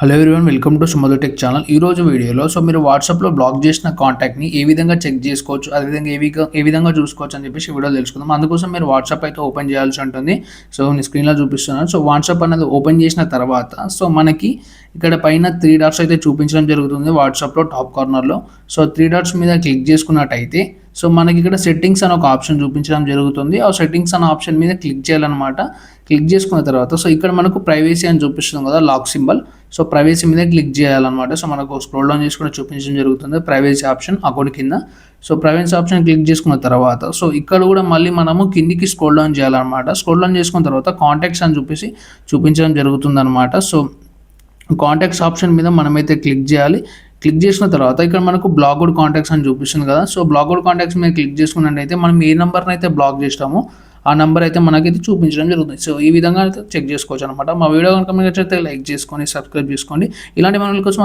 Hello everyone welcome to Sumadhu tech channel ఈ రోజు వీడియోలో సో మీరు వాట్సాప్లో బ్లాక్ చేసిన కాంటాక్ట్ని ఏ విధంగా చెక్ చేసుకోవచ్చు అదేవిధంగా ఏ విధంగా ఏ విధంగా చూసుకోవచ్చు అని చెప్పేసి వీడియో తెలుసుకుందాం. అందుకోసం మీరు వాట్సాప్ అయితే ఓపెన్ చేయాల్సి ఉంటుంది. సో నేను స్క్రీన్లో చూపిస్తున్నాను. సో వాట్సాప్ అనేది ఓపెన్ చేసిన తర్వాత సో మనకి ఇక్కడ పైన త్రీ డాట్స్ అయితే చూపించడం జరుగుతుంది వాట్సాప్లో టాప్ కార్నర్లో సో త్రీ డాట్స్ మీద క్లిక్ చేసుకున్నట్టయితే సో మనకి ఇక్కడ సెట్టింగ్స్ అని ఒక ఆప్షన్ చూపించడం జరుగుతుంది. ఆ సెట్టింగ్స్ అనే ఆప్షన్ మీద క్లిక్ చేయాలన్నమాట. క్లిక్ చేసుకున్న తర్వాత సో ఇక్కడ మనకు ప్రైవసీ అని చూపిస్తుంది కదా లాక్ సింబల్ సో ప్రైవసీ మీద క్లిక్ చేయాలన్నమాట. సో మనకు స్క్రోల్ డౌన్ చేసుకుని చూపించడం జరుగుతుంది. ప్రైవసీ ఆప్షన్ అకౌంట్ కింద. సో ప్రైవసీ ఆప్షన్ క్లిక్ చేసుకున్న తర్వాత సో ఇక్కడ కూడా మళ్ళీ మనము కిందికి స్క్రోల్ డౌన్ చేయాలన్నమాట. స్క్రోల్ డౌన్ చేసుకున్న తర్వాత కాంటాక్ట్స్ అని చూపించి చూపించడం జరుగుతుంది అనమాట సో కాంటాక్ట్స్ ఆప్షన్ మీద మనమైతే క్లిక్ చేయాలి. క్లిక్ చేసిన తర్వాత ఇక్కడ మనకు బ్లాక్డ్ కాంటాక్ట్స్ అని చూపిస్తుంది కదా. సో బ్లాక్డ్ కాంటాక్ట్స్ మీద క్లిక్ చేసుకున్నట్టయితే మనం ఏ నెంబర్ని అయితే బ్లాక్ చేస్తామో ఆ నెంబర్ అయితే మనకైతే చూపించడం జరుగుతుంది. సో ఈ విధంగా అయితే చెక్ చేసుకోవచ్చు అనమాట మా వీడియో కనుక మీకు నచ్చితే లైక్ చేసుకొని సబ్స్క్రైబ్ చేసుకోండి. ఇలాంటి మన కోసం